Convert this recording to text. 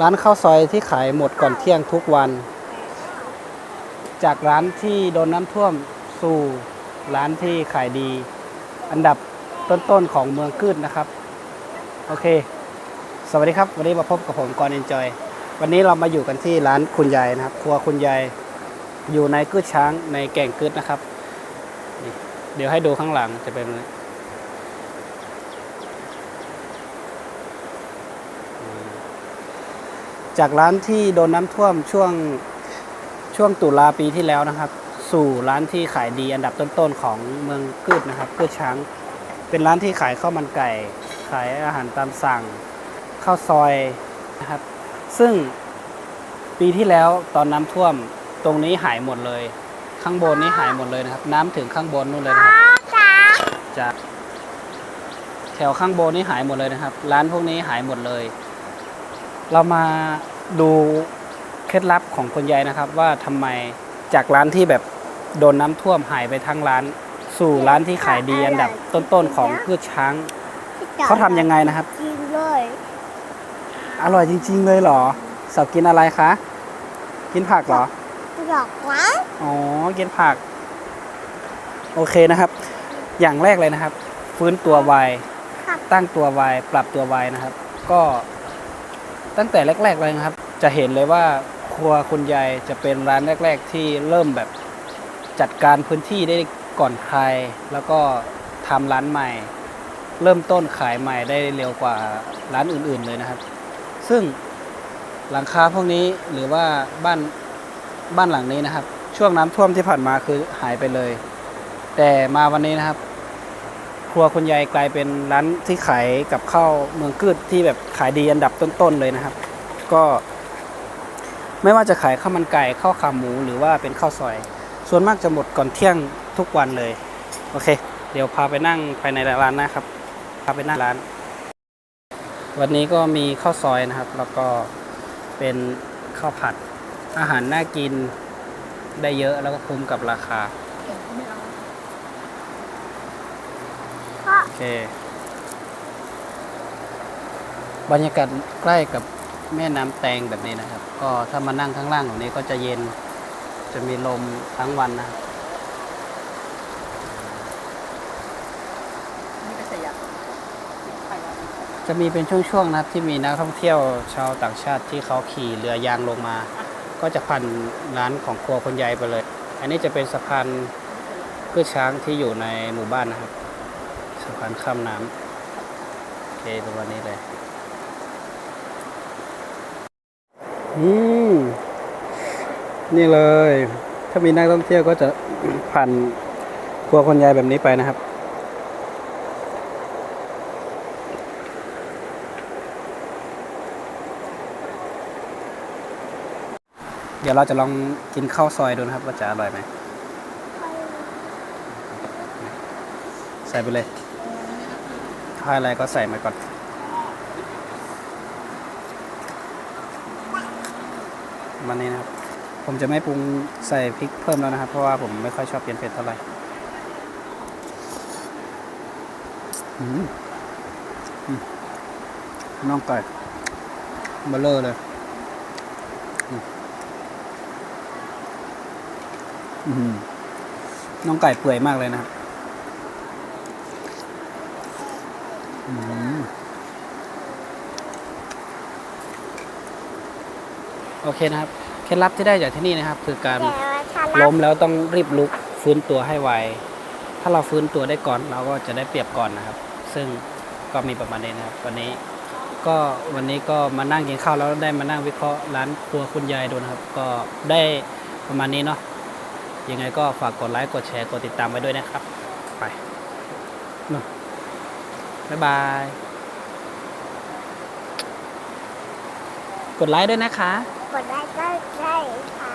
ร้านข้าวซอยที่ขายหมดก่อนเที่ยงทุกวัน จากร้านที่โดนน้ำท่วมสู่ร้านที่ขายดี อันดับต้นๆของเมืองกืดนะครับ โอเค สวัสดีครับ วันนี้มาพบกับผมกอนเอนจอย วันนี้เรามาอยู่กันที่ร้านคุณยายนะครับ ครัวคุณยายอยู่ในกืดช้างในแก่งกืดนะครับ เดี๋ยวให้ดูข้างหลังจะเป็น จากร้านที่โดนน้ำท่วมช่วงช่วงตุลาปีที่แล้วนะครับ สู่ร้านที่ขายดีอันดับต้นๆของเมืองกืดนะครับกืดช้าง เป็นร้านที่ขายข้าวมันไก่ ขายอาหารตามสั่งข้าวซอยนะครับ ซึ่งปีที่แล้วตอนน้ำท่วมตรงนี้หายหมดเลย ข้างบนนี้หายหมดเลยนะครับ น้ำถึงข้างบนนู่นเลยนะครับจากแถวข้างบนนี้หายหมดเลยนะครับ ร้านพวกนี้หายหมดเลย เรามาดูเคล็ดลับของคุณยายนะครับ ว่าทำไมจากร้านที่แบบโดนน้ำท่วมหายไปทั้งร้าน สู่ร้านที่ขายดีอันดับต้นๆของพืชช้าง เขาทำยังไงนะครับ จริงเลยอร่อยจริง ๆ เลยเหรอสาวกินอะไรคะ กินผักเหรอดอกไม้อ๋อกินผัก โอเคนะครับ อย่างแรกเลยนะครับ ฟื้นตัวไวครับตั้งตัวไวปรับตัวไวนะครับ ก็ ตั้งแต่แรก ๆ เลยนะครับ จะเห็นเลยว่าครัวคุณยายจะเป็นร้านแรก ๆ ที่เริ่มแบบจัดการพื้นที่ได้ก่อนใคร แล้วก็ทำร้านใหม่ เริ่มต้นขายใหม่ได้เร็วกว่าร้านอื่น ๆ เลยนะครับ ซึ่งหลังคาพวกนี้หรือว่าบ้านบ้านหลังนี้นะครับ ช่วงน้ำท่วมที่ผ่านมาคือหายไปเลย แต่มาวันนี้นะครับ ครัวคุณยายกลายเป็นร้านที่ขายกับข้าวเมืองกืดที่แบบขายดีอันดับต้นๆเลยนะครับ ก็ ไม่ว่าจะขายข้าวมันไก่ข้าวขาหมูหรือว่าเป็นข้าวซอย ส่วนมากจะหมดก่อนเที่ยงทุกวันเลย โอเค เดี๋ยวพาไปนั่งภายในร้านนะครับ พาไปนั่งร้าน วันนี้ก็มีข้าวซอยนะครับ แล้วก็เป็นข้าวผัดอาหารน่ากินได้เยอะแล้วก็คุ้มกับราคา พ่อ โอ เค บรรยากาศใกล้กับแม่น้ำแตงแบบนี้นะครับ ก็ถ้ามานั่งข้างล่างตรงนี้ก็จะเย็น จะมีลมทั้งวันนะจะมีเป็นช่วงๆนะครับที่มีนักท่องเที่ยวชาวต่างชาติที่เขาขี่เรือยางลงมา ก็จะพันร้านของครัวคนใหญ่ไปเลย อันนี้จะเป็นสะพานพื่อช้างที่อยู่ในหมู่บ้านนะครับ สะพานข้ามน้ำโอเคประมาณนี้เลย อืม นี่เลย ถ้ามีนักท่องเที่ยวก็จะผ่านครัวคนยายแบบนี้ไปนะครับเดี๋ยวเราจะลองกินข้าวซอยดูนะครับ ว่าจะอร่อยไหม ใส่ไปเลย ถ้าอะไรก็ใส่มาก่อนมันนี้นะครับ ผมจะไม่ปรุงใส่พริกเพิ่มแล้วนะครับ เพราะว่าผมไม่ค่อยชอบกินเผ็ดเท่าไหร่น่องไก่เบลเลอร์เลยน่องไก่เปื่อยมากเลยนะครับ อืม โอเคนะครับ เคล็ดลับที่ได้จากที่นี่นะครับ คือการแต่ว่าฉันล้มแล้วต้องรีบลุกฟื้นตัวให้ไว ถ้าเราฟื้นตัวได้ก่อนเราก็จะได้เปรียบก่อนนะครับ ซึ่งก็มีประมาณนี้นะครับ วันนี้ก็วันนี้ก็มานั่งกินข้าวแล้วได้มานั่งวิเคราะห์ร้านครัวคุณยายดูนะครับ ก็ได้ประมาณนี้เนาะยังไงก็ฝากกดไลค์กดแชร์กดติดตามไว้ด้วยนะครับ ไปนู่น บ๊ายบาย กดไลค์ด้วยนะคะ กดได้ก็ได้ค่ะ